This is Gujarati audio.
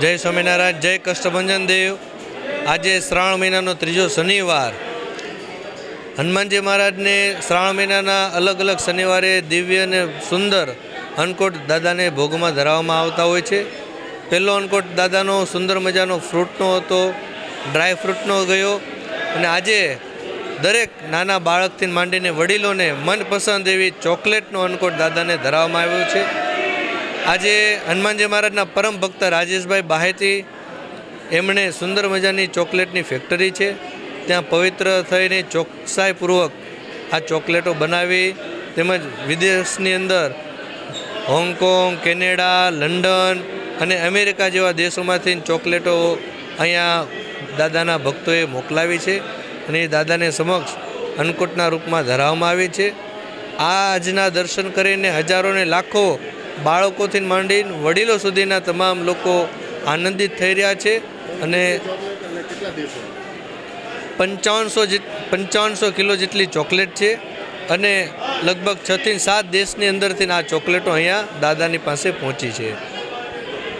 જય સ્વામિનારાયણ, જય કષ્ટભંજન દેવ. આજે શ્રાવણ મહિનાનો ત્રીજો શનિવાર. હનુમાનજી મહારાજને શ્રાવણ મહિનાના અલગ અલગ શનિવારે દિવ્ય અને સુંદર અન્નકોટ દાદાને ભોગમાં ધરાવવામાં આવતા હોય છે. પહેલો અન્નકોટ દાદાનો સુંદર મજાનો ફ્રૂટનો હતો, ડ્રાય ફ્રૂટનો ગયો અને આજે દરેક નાના બાળકથી માંડીને વડીલોને મનપસંદ એવી ચોકલેટનો અન્નકોટ દાદાને ધરાવવામાં આવ્યો છે. આજે હનુમાનજી મહારાજના પરમ ભક્ત રાજેશભાઈ બાહેતી, એમણે સુંદર મજાની ચોકલેટની ફેક્ટરી છે. ત્યાં પવિત્ર થઈને ચોકસાઈપૂર્વક આ ચોકલેટો બનાવી, તેમજ વિદેશની અંદર હોંગકોંગ, કેનેડા, લંડન અને અમેરિકા જેવા દેશોમાંથી ચોકલેટો અહીંયા દાદાના ભક્તોએ મોકલાવી છે અને એ દાદાને સમક્ષ અન્નકૂટના રૂપમાં ધરાવવામાં આવી છે. આ આજના દર્શન કરીને હજારોને લાખો બાળકોથી માંડીને વડીલો સુધીના તમામ લોકો આનંદિત થઈ રહ્યા છે અને પંચાવનસો પંચાવનસો કિલો જેટલી ચોકલેટ છે અને લગભગ છથી સાત દેશની અંદરથી આ ચોકલેટો અહીંયા દાદાની પાસે પહોંચી છે.